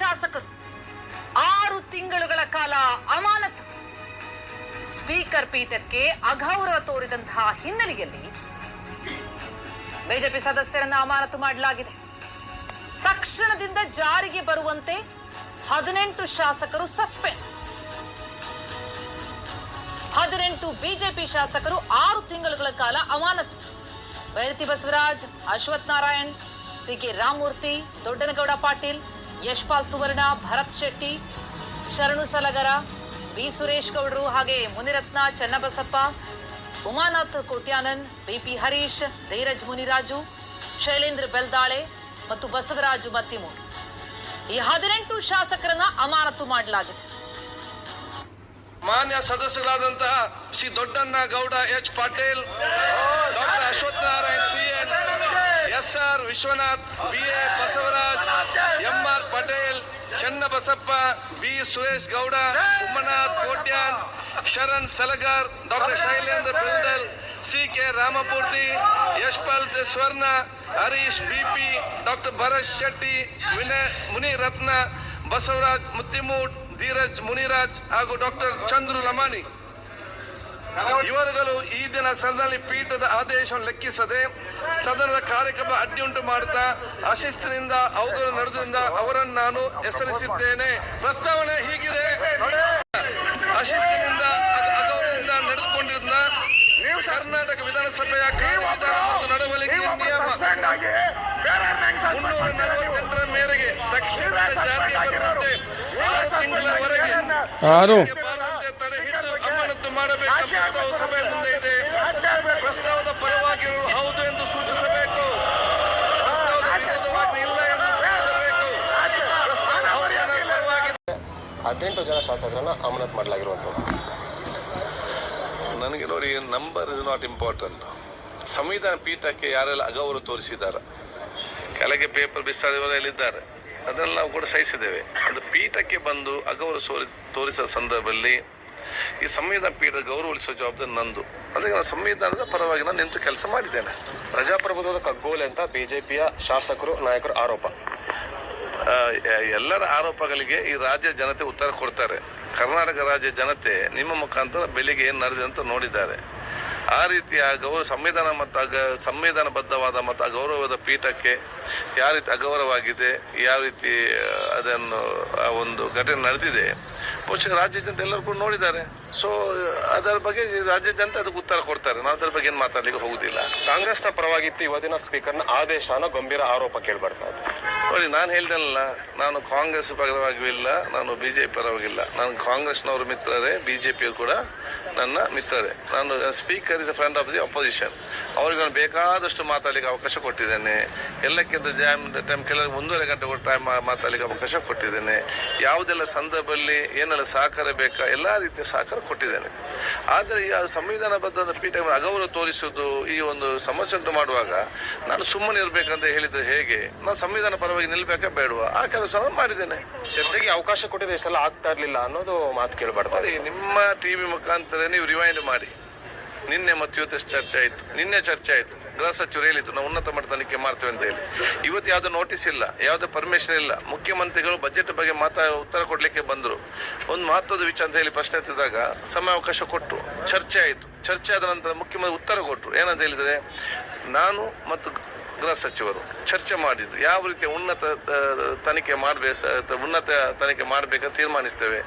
ಶಾಸಕರು ಆರು ತಿಂಗಳುಗಳ ಕಾಲ ಅಮಾನತು. ಸ್ಪೀಕರ್ ಪೀಠಕ್ಕೆ ಅಗೌರವ ತೋರಿದಂತಹ ಹಿನ್ನೆಲೆಯಲ್ಲಿ ಬಿಜೆಪಿ ಸದಸ್ಯರನ್ನು ಅಮಾನತು ಮಾಡಲಾಗಿದೆ. ತಕ್ಷಣದಿಂದ ಜಾರಿಗೆ ಬರುವಂತೆ ಹದಿನೆಂಟು ಶಾಸಕರು ಸಸ್ಪೆಂಡ್. ಹದಿನೆಂಟು ಬಿಜೆಪಿ ಶಾಸಕರು ಆರು ತಿಂಗಳುಗಳ ಕಾಲ ಅಮಾನತು. Byrathi Basavaraj Ashwath Narayan C K Ramamurthy, Doddanagouda Patil Yashpal Suvarna, Bharath Shetty, Sharanu Salagara, B Suresh ಗೌಡರು ಹಾಗೆ ಮುನಿರತ್ನ, ಚನ್ನಬಸಪ್ಪ, ಉಮಾನಾಥ್ ಕೋಟ್ಯಾನನ್, ಬಿಪಿ ಹರೀಶ್, ಧೈರಜ್ ಮುನಿರಾಜು, ಶೈಲೇಂದ್ರ ಬೆಲ್ದಾಳೆ ಮತ್ತು ಬಸವರಾಜು ಮತ್ತಿಮೂರು. ಈ ಹದಿನೆಂಟು ಶಾಸಕರನ್ನ ಅಮಾನತು ಮಾಡಲಾಗಿದೆ. ಮಾನ್ಯ ಸದಸ್ಯರಾದಂತಹ Shri Doddanna Gowda H Patil, doctor Ashwath Vishwanath, B. A. Basavaraj, M. R. Patel, Channabasappa, B. Suresh Gowda Umanath Kotian, Sharan Salagar, doctor Shailendra Beldale C. K. Ramamurthy, Yashpal C. Swarna, Harish B P doctor Bharath Shetty, Vinay Muniratna, Basavaraj Muttimud Dheeraj Muniraj ಹಾಗೂ doctor Chandru Lamani ಇವರುಗಳು ಈ ದಿನ ಸದನದಲ್ಲಿ ಪೀಠದ ಆದೇಶವನ್ನು ಲೆಕ್ಕಿಸದೆ ಸದನದ ಕಾರ್ಯಕ್ರಮ ಅಡ್ಡಿಯುಂಟು ಮಾಡುತ್ತಾ ಅಶಿಸ್ತಿನಿಂದ ಅವುಗಳು ನಡೆದ್ರಿಂದ ಅವರನ್ನು ನಾನು ಹೆಸರಿಸಿದ್ದೇನೆ ಪ್ರಸ್ತಾವನೆ ಹೀಗಿದೆ. ಅಶಿಸ್ತಿನಿಂದ ಅಗ- ಅಗೌರವದಿಂದ ನಡೆದುಕೊಂಡಿದ್ದ ನೀವು ಕರ್ನಾಟಕ ವಿಧಾನಸಭೆಯ ನಡವಳಿಕೆ ನಿಯಮ ಮುನ್ನೂರ ನಲವತ್ತೆಂಟರ ಮೇರೆಗೆ ತಕ್ಷಣ ಜಾರಿಗೆ ಬರುವಂತೆ ಆರು ತಿಂಗಳವರೆಗೆ ಹದಿನೆಂಟು ಜನ ಶಾಸಕರನ್ನ ಅಮಾನತ್ ಮಾಡಲಾಗಿರುವಂಥದ್ದು. ನನಗೆ ನೋಡಿ ನಂಬರ್ ಇಸ್ ನಾಟ್ ಇಂಪಾರ್ಟೆಂಟ್ ಸಂವಿಧಾನ ಪೀಠಕ್ಕೆ ಯಾರೆಲ್ಲ ಅಗೌರವ ತೋರಿಸಿದ್ದಾರೆ, ಕೆಳಗೆ ಪೇಪರ್ ಬಿಸಾದಿದ್ದಾರೆ ಅದನ್ನು ನಾವು ಕೂಡ ಸಹಿಸಿದ್ದೇವೆ. ಅದು ಪೀಠಕ್ಕೆ ಬಂದು ಅಗೌರವ ಸೋರಿ ತೋರಿಸಿದ ಸಂದರ್ಭದಲ್ಲಿ ಈ ಸಂವಿಧಾನ ಪೀಠದ ಗೌರವ ಉಳಿಸುವ ಜವಾಬ್ದಾರಿ ನಂದು. ಅದಕ್ಕೆ ನಾನು ಸಂವಿಧಾನದ ಪರವಾಗಿ ನಾನು ನಿಂತು ಕೆಲಸ ಮಾಡಿದ್ದೇನೆ. ಪ್ರಜಾಪ್ರಭುತ್ವದ ಕಗ್ಗೋಲೆ ಅಂತ ಬಿಜೆಪಿಯ ಶಾಸಕರು, ನಾಯಕರು ಆರೋಪ. ಎಲ್ಲರ ಆರೋಪಗಳಿಗೆ ಈ ರಾಜ್ಯ ಜನತೆ ಉತ್ತರ ಕೊಡ್ತಾರೆ. ಕರ್ನಾಟಕ ರಾಜ್ಯ ಜನತೆ ನಿಮ್ಮ ಮುಖಾಂತರ ಬೆಳಿಗ್ಗೆ ಏನು ನಡೆದಿದೆ ಅಂತ ನೋಡಿದ್ದಾರೆ. ಆ ರೀತಿಯ ಗೌರವ ಸಂವಿಧಾನ ಮತ್ತು ಅಗ ಸಂವಿಧಾನಬದ್ಧವಾದ ಮತ್ತು ಅಗೌರವದ ಪೀಠಕ್ಕೆ ಯಾವ ರೀತಿ ಅಗೌರವಾಗಿದೆ, ಯಾವ ರೀತಿ ಅದನ್ನು, ಆ ಒಂದು ಘಟನೆ ನಡೆದಿದೆ, ಬಹುಶಃ ರಾಜ್ಯ ಜನತೆ ಎಲ್ಲರೂ ಕೂಡ ನೋಡಿದ್ದಾರೆ. ಸೊ ಅದರ ಬಗ್ಗೆ ರಾಜ್ಯದಂತ ಅದಕ್ಕೆ ಉತ್ತರ ಕೊಡ್ತಾರೆ. ನಾವು ಅದರ ಬಗ್ಗೆ ಏನು ಮಾತಾಡ್ಲಿಕ್ಕೆ ಹೋಗುದಿಲ್ಲ. ಕಾಂಗ್ರೆಸ್ನ ಪರವಾಗಿತ್ತು ಇವತ್ತಿನ ಸ್ಪೀಕರ್ನ ಆದೇಶ ಅನ್ನೋ ಗಂಭೀರ ಆರೋಪ ಕೇಳ್ಬರ್ತಾ ಇದೆ ನೋಡಿ ನಾನು ಹೇಳ್ದಲ್ಲ ನಾನು ಕಾಂಗ್ರೆಸ್ ಪರವಾಗಿಯೂ ಇಲ್ಲ ನಾನು ಬಿಜೆಪಿ ಪರವಾಗಿಲ್ಲ ನಾನು ಕಾಂಗ್ರೆಸ್ನವರು ಮಿತ್ರರೇ ಬಿಜೆಪಿ ಕೂಡ ನನ್ನ ಮಿತ್ರರೇ. ನಾನು speaker is a friend of the opposition ಅವ್ರಿಗೆ ನಾನು ಬೇಕಾದಷ್ಟು ಮಾತಾಡಲಿಕ್ಕೆ ಅವಕಾಶ ಕೊಟ್ಟಿದ್ದೇನೆ. ಎಲ್ಲಕ್ಕಿಂತ ಜಾಮ್ ಟೈಮ್ ಕೆಲವು ಒಂದೂವರೆ ಗಂಟೆ ಕೂಡ ಟೈಮ್ ಮಾತಾಡಲಿಕ್ಕೆ ಅವಕಾಶ ಕೊಟ್ಟಿದ್ದೇನೆ. ಯಾವುದೆಲ್ಲ ಸಂದರ್ಭದಲ್ಲಿ ಏನೆಲ್ಲ ಸಹಕಾರ ಬೇಕಾ ಎಲ್ಲ ರೀತಿಯ ಸಹಕಾರ ಕೊಟ್ಟಿದ್ದೇನೆ. ಆದರೆ ಈ ಸಂವಿಧಾನಬದ್ಧದ ಪೀಠ ಅಗೌರವ ತೋರಿಸುವುದು ಈ ಒಂದು ಸಮಸ್ಯೆ ಉಂಟು ಮಾಡುವಾಗ ನಾನು ಸುಮ್ಮನೆ ಇರಬೇಕಂತ ಹೇಳಿದ್ದು ಹೇಗೆ? ನಾನು ಸಂವಿಧಾನ ಪರವಾಗಿ ನಿಲ್ಬೇಕಾ ಬೇಡವಾ? ಆ ಕೆಲಸ ಮಾಡಿದ್ದೇನೆ. ಚರ್ಚೆಗೆ ಅವಕಾಶ ಕೊಟ್ಟಿದೆ ಇಷ್ಟೆಲ್ಲ ಆಗ್ತಾ ಇರ್ಲಿಲ್ಲ ಅನ್ನೋದು ಮಾತು ಕೇಳಬಾರ್ದು. ನಿಮ್ಮ ಟಿವಿ ಮುಖಾಂತರ ನೀವು ರಿವೈಂಡ್ ಮಾಡಿ. ನಿನ್ನೆ ಮತ್ತು ಇವತ್ತು ಚರ್ಚೆ ಆಯಿತು? ನಿನ್ನೆ ಚರ್ಚೆ ಆಯಿತು. ಗೃಹ ಸಚಿವರು ಹೇಳಿದ್ರು ನಾವು ಉನ್ನತ ಮಟ್ಟ ತನಿಖೆ ಮಾಡ್ತೇವೆ ಅಂತ ಹೇಳಿ. ಇವತ್ತು ಯಾವುದೋ ನೋಟಿಸ್ ಇಲ್ಲ, ಯಾವುದೇ ಪರ್ಮಿಷನ್ ಇಲ್ಲ. ಮುಖ್ಯಮಂತ್ರಿಗಳು ಬಜೆಟ್ ಬಗ್ಗೆ ಮಾತಾ ಉತ್ತರ ಕೊಡಲಿಕ್ಕೆ ಬಂದರು. ಒಂದು ಮಹತ್ವದ ವಿಚಾರ ಅಂತ ಹೇಳಿ ಪ್ರಶ್ನೆ ಎತ್ತಿದಾಗ, ಸಮಯ ಅವಕಾಶ ಕೊಟ್ಟು ಚರ್ಚೆ ಆಯಿತು. ಚರ್ಚೆ ಆದ ನಂತರ ಮುಖ್ಯಮಂತ್ರಿ ಉತ್ತರ ಕೊಟ್ಟರು ಏನಂತ ಹೇಳಿದರೆ, ನಾನು ಮತ್ತು ಗೃಹ ಸಚಿವರು ಚರ್ಚೆ ಮಾಡಿದ್ರು ಯಾವ ರೀತಿಯ ಉನ್ನತ ತನಿಖೆ ಮಾಡಬೇಕು ಉನ್ನತ ತನಿಖೆ ಮಾಡಬೇಕಂತ ತೀರ್ಮಾನಿಸ್ತೇವೆ.